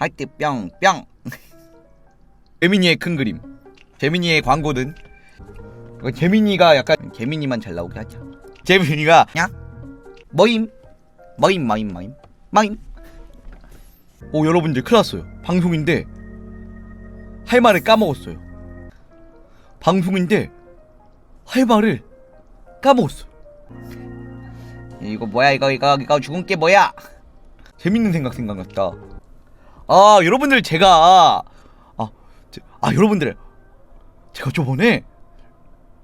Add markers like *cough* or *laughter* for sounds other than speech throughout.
하트 뿅 뿅. 재민이의 큰 그림. 재민이의 이거 재민이가 약간 재민이만 잘 나오게 하자 재민이가 야? 모임. 모임 모임 모임. 모임. 오 여러분들 큰일 났어요. 방송인데 할 말을 까먹었어요. 방송인데 할 말을 까먹었어요. 이거 뭐야? 이거 이거 이거 죽은 게 뭐야? 재밌는 생각 생각났다 아 여러분들 제가 아, 제- 아 여러분들. 제가 저번에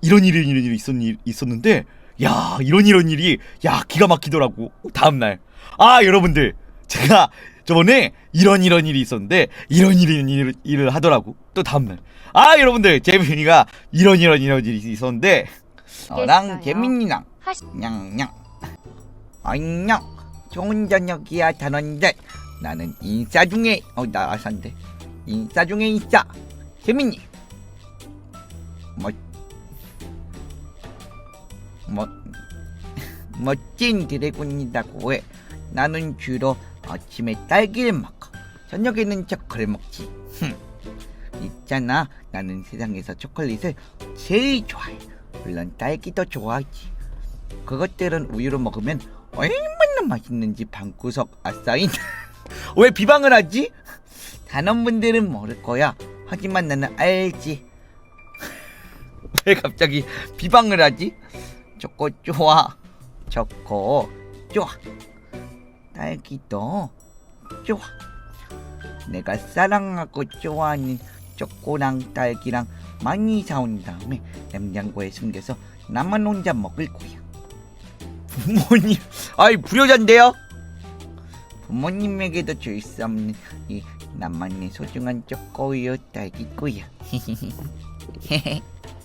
이런 일이 이런 일이 있었, 있었는데 야 이런 이런 일이 야 기가 막히더라고 다음날. 아 여러분들. 제가 저번에 이런 이런 일이 있었는데 이런 이런 일을, 일을 하더라고 또 다음날. 아 여러분들. 재민이가 이런 이런 이런 일이 있었는데 알겠어요. 재민이랑. 냥냥. 안녕 좋은 저녁이야 단원들 나는 인싸 중에 어나 아산데. 인싸 중에 인싸. 재민이 멋 멋, *laughs* 멋진 드래곤이라고 해. 나는 주로 아침에 딸기를 먹고 저녁에는 초콜릿 먹지. 흠. 있잖아. 나는 세상에서 초콜릿을 제일 좋아해. 물론 딸기도 좋아하지. 그것들은 우유로 먹으면 얼마나 맛있는지 방구석 아싸인 *laughs* 왜 비방을 하지? 단원분들은 모를 거야. 하지만 나는 알지. *laughs* 왜 갑자기 비방을 하지? 초코 좋아. 초코 좋아. 딸기도 좋아. 내가 사랑하고 좋아하는 초코랑 딸기랑 많이 사온 다음에 냉장고에 숨겨서 나만 혼자 먹을 거야. *laughs* 부모님 아이 불효자인데요 부모님에게도 줄 수 없는 이 나만의 소중한 초코우유 딸기고요 *laughs*